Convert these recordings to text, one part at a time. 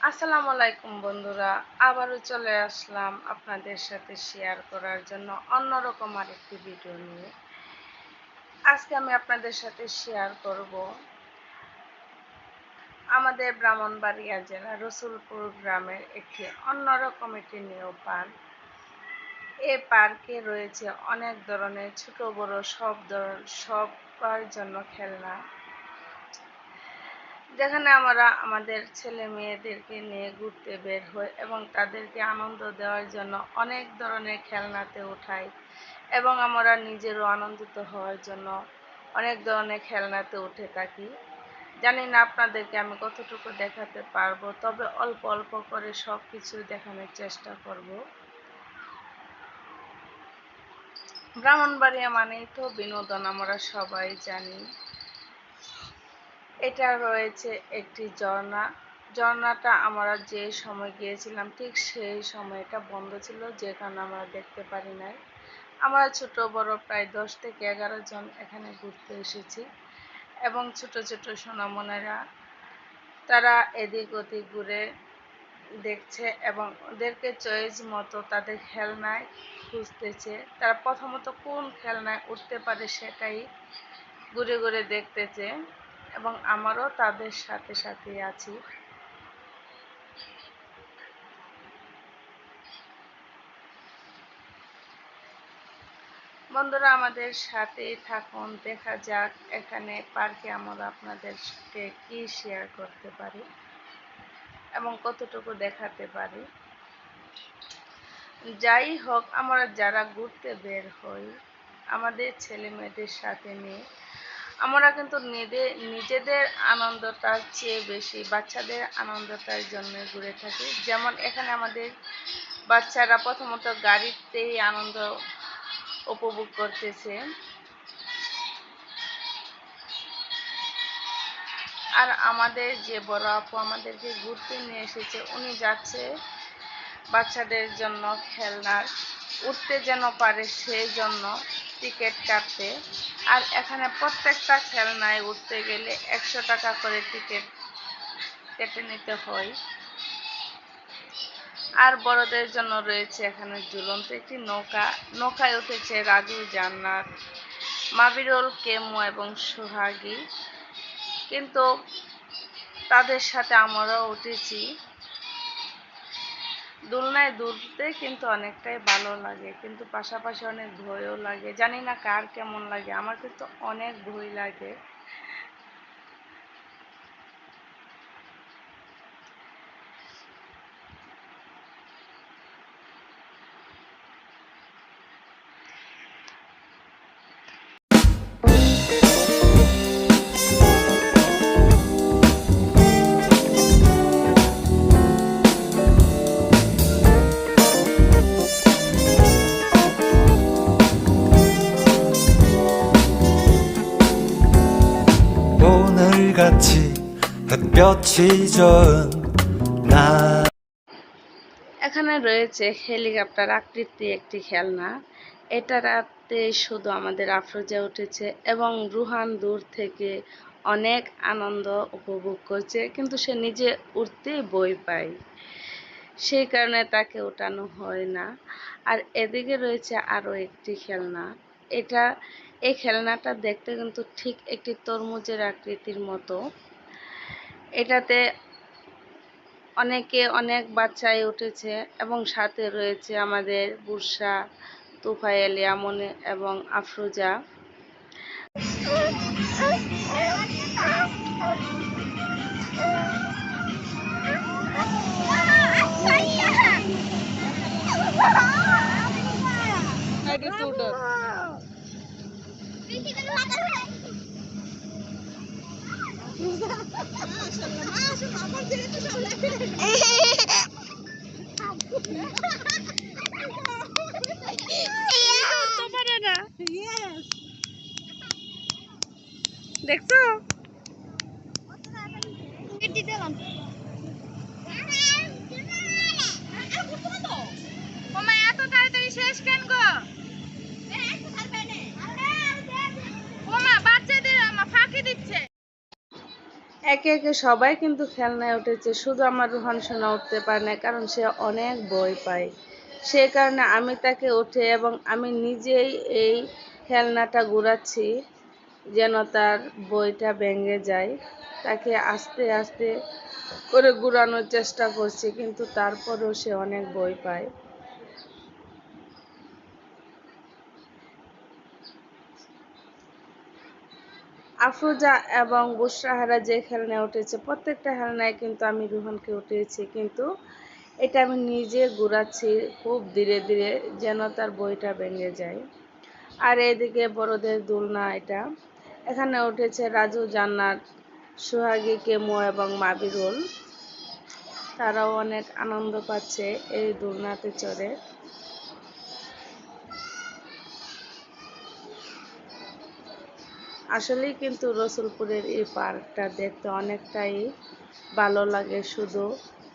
আসসালামু আলাইকুম বন্ধুরা, আবারও চলে আসলাম আপনাদের সাথে শেয়ার করার জন্য অন্যরকম আরেকটি ভিডিও নিয়ে। আজকে আমি আপনাদের সাথে শেয়ার করব আমাদের ব্রাহ্মণবাড়িয়া জেলা রসুলপুর গ্রামের একটি অন্যরকম একটি নিউ পার্ক এই পার্কে রয়েছে অনেক ধরনের ছোট বড় সব ধরনের সবার জন্য খেলনা। যেখানে আমরা আমাদের ছেলে মেয়েদেরকে নিয়ে ঘুরতে বের হই এবং তাদেরকে আনন্দ দেওয়ার জন্য অনেক ধরনের খেলনাতে উঠাই এবং আমরা নিজেরও আনন্দিত হওয়ার জন্য অনেক ধরনের খেলনাতে উঠে থাকি। জানি না আপনাদেরকে আমি কতটুকু দেখাতে পারব, তবে অল্প অল্প করে সব কিছু দেখানোর চেষ্টা করব। ব্রাহ্মণবাড়িয়া মানেই তো বিনোদন, আমরা সবাই জানি। এটা রয়েছে একটি ঝর্ণা। ঝর্ণাটা আমরা যে সময় গিয়েছিলাম, ঠিক সেই সময় এটা বন্ধ ছিল, যে কারণে আমরা দেখতে পারি নাই। আমরা ছোট, বড় প্রায় দশ থেকে এগারো জন এখানে ঘুরতে এসেছি এবং ছোট ছোট সোনামনেরা তারা এদিক ওদিক ঘুরে দেখছে এবং ওদেরকে চয়েস মতো তাদের খেলনায় খুঁজতেছে। তারা প্রথমত কোন খেলনায় উঠতে পারে সেটাই ঘুরে ঘুরে দেখতেছে। এবং আমারও তাদের সাথে সাথে আছি। বন্ধুরা, আমাদের সাথে থাকুন, দেখা যাক এখানে পার্কে আমরা আপনাদেরকে কি শেয়ার করতে পারি এবং কতটুকু দেখাতে পারি। যাই হোক, আমরা যারা ঘুরতে বের হই, আমাদের ছেলে মেয়েদের সাথে নিয়ে আমরা কিন্তু নিজেদের আনন্দটার চেয়ে বেশি বাচ্চাদের আনন্দটার জন্য ঘুরে থাকি। যেমন এখানে আমাদের বাচ্চারা প্রথমত গাড়িতেই আনন্দ উপভোগ করতেছে। আর আমাদের যে বড় আপু আমাদেরকে ঘুরতে নিয়ে এসেছে, উনি যাচ্ছে বাচ্চাদের জন্য খেলনার। উঠতে যেন পারে সেই জন্য। টিকিট কাটতে। আর এখানে প্রত্যেকটা খেলনায় উঠতে গেলে একশো টাকা করে টিকিট কেটে নিতে হয়। আর বড়দের জন্য রয়েছে এখানে ঝুলন্ত একটি নৌকা। নৌকায় উঠেছে রাজু, জান্নাত, মাবিরুল, কেমু এবং সোহাগী। কিন্তু তাদের সাথে আমরাও উঠেছি। দোলনায় দুলতে কিন্তু অনেকটাই ভালো লাগে, কিন্তু পাশাপাশি অনেক ভয়ও লাগে। জানি না কার কেমন লাগে, আমার কিন্তু অনেক ভয় লাগে। 햇볕이 져은 날 এখানে রয়েছে হেলিকপ্টার আকৃতি একটি খেলনা এটা রাতে শুধু আমাদের আফরোজা উঠেছে এবং রুহান দূর থেকে অনেক আনন্দ উপভোগ করছে কিন্তু সে নিজে উঠতেই বই পায় সেই কারণে তাকে ওঠানো হয় না আর এদিকে রয়েছে আরও একটি খেলনা এটা এই খেলনাটা দেখতে কিন্তু ঠিক একটি তরমুজের আকৃতির মতো এটাতে অনেকে অনেক বাচ্চাই উঠেছে এবং সাথে রয়েছে আমাদের বুরসা তুফাইল ইয়ামনে এবং আফরোজা দেখছ একে একে সবাই কিন্তু খেলনায় উঠেছে, শুধু আমার রুহান সোনা উঠতে পারে না কারণ সে অনেক বই পায়। সে কারণে আমি তাকে উঠে এবং আমি নিজেই এই খেলনাটা ঘুরাচ্ছি, যেন তার বইটা ভেঙে যায়। তাকে আস্তে আস্তে করে ঘুরানোর চেষ্টা করছি, কিন্তু তারপরেও সে অনেক বই পায়। আফরোজা এবং বুসরাহারা যে খেলনায় উঠেছে, প্রত্যেকটা খেলনায় কিন্তু আমি রুহানকে উঠিয়েছি। কিন্তু এটা আমি নিজে ঘুরাচ্ছি খুব ধীরে ধীরে যেন তার বইটা ভেঙে যায়। আর এদিকে বড়দের দোলনা এটা। এখানে উঠেছে রাজু, জান্নাত, সোহাগী, কেমো এবং মাবিরুল। তারাও অনেক আনন্দ পাচ্ছে এই দোলনাতে চড়ে। আসলেই কিন্তু রসুলপুরের এই পার্কটা দেখতে অনেকটাই ভালো লাগে শুধু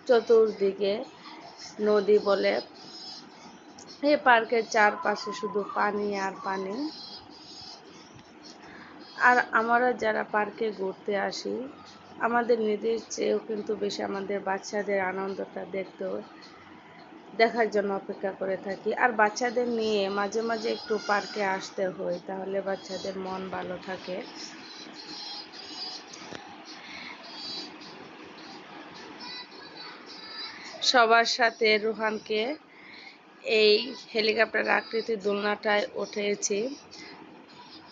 চতুর্দিকে নদী বলে। এই পার্কের চারপাশে শুধু পানি আর পানি। আর আমরা যারা পার্কে ঘুরতে আসি, আমাদের নিজের চেয়েও কিন্তু বেশি আমাদের বাচ্চাদের আনন্দটা দেখতেও দেখার জন্য অপেক্ষা করে থাকি। আর বাচ্চাদের নিয়ে মাঝে মাঝে একটু পার্কে আসতে হয়, তাহলে বাচ্চাদের মন ভালো থাকে। সবার সাথে রুহানকে এই হেলিকপ্টার আকৃতির দোলনাটায় উঠেছি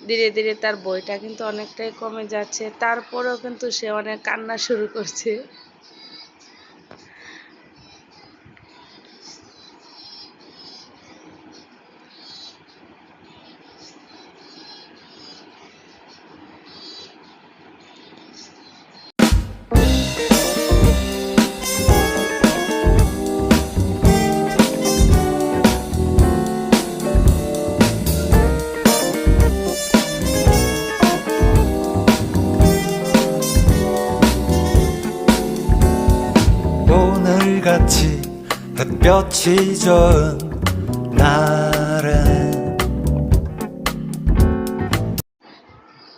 ধীরে ধীরে তার বইটা কিন্তু অনেকটাই কমে যাচ্ছে, তারপরেও কিন্তু সে অনেক কান্না শুরু করছে। 햇볕이 져은 날엔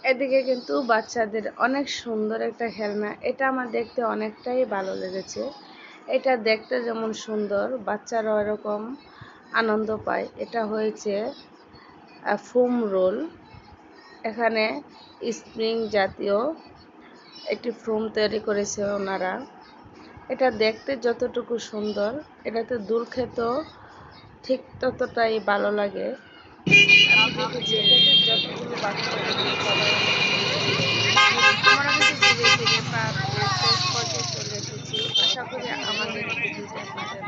এদিকে কিন্তু বাচ্চাদের অনেক সুন্দর একটা খেলনা এটা আমার দেখতে অনেকটাই ভালো লেগেছে এটা দেখতে যেমন সুন্দর বাচ্চারাও এরকম আনন্দ পায় এটা হয়েছে ফোম রোল এখানে স্প্রিং জাতীয় একটি ফোম তৈরি করেছে ওনারা এটা দেখতে যতটুকু সুন্দর, এটাতে দূর খেতেও ঠিক ততটাই ভালো লাগে। বাচ্চা চলে এসেছি আশা করি আমাদের ভিডিওটি আপনাদের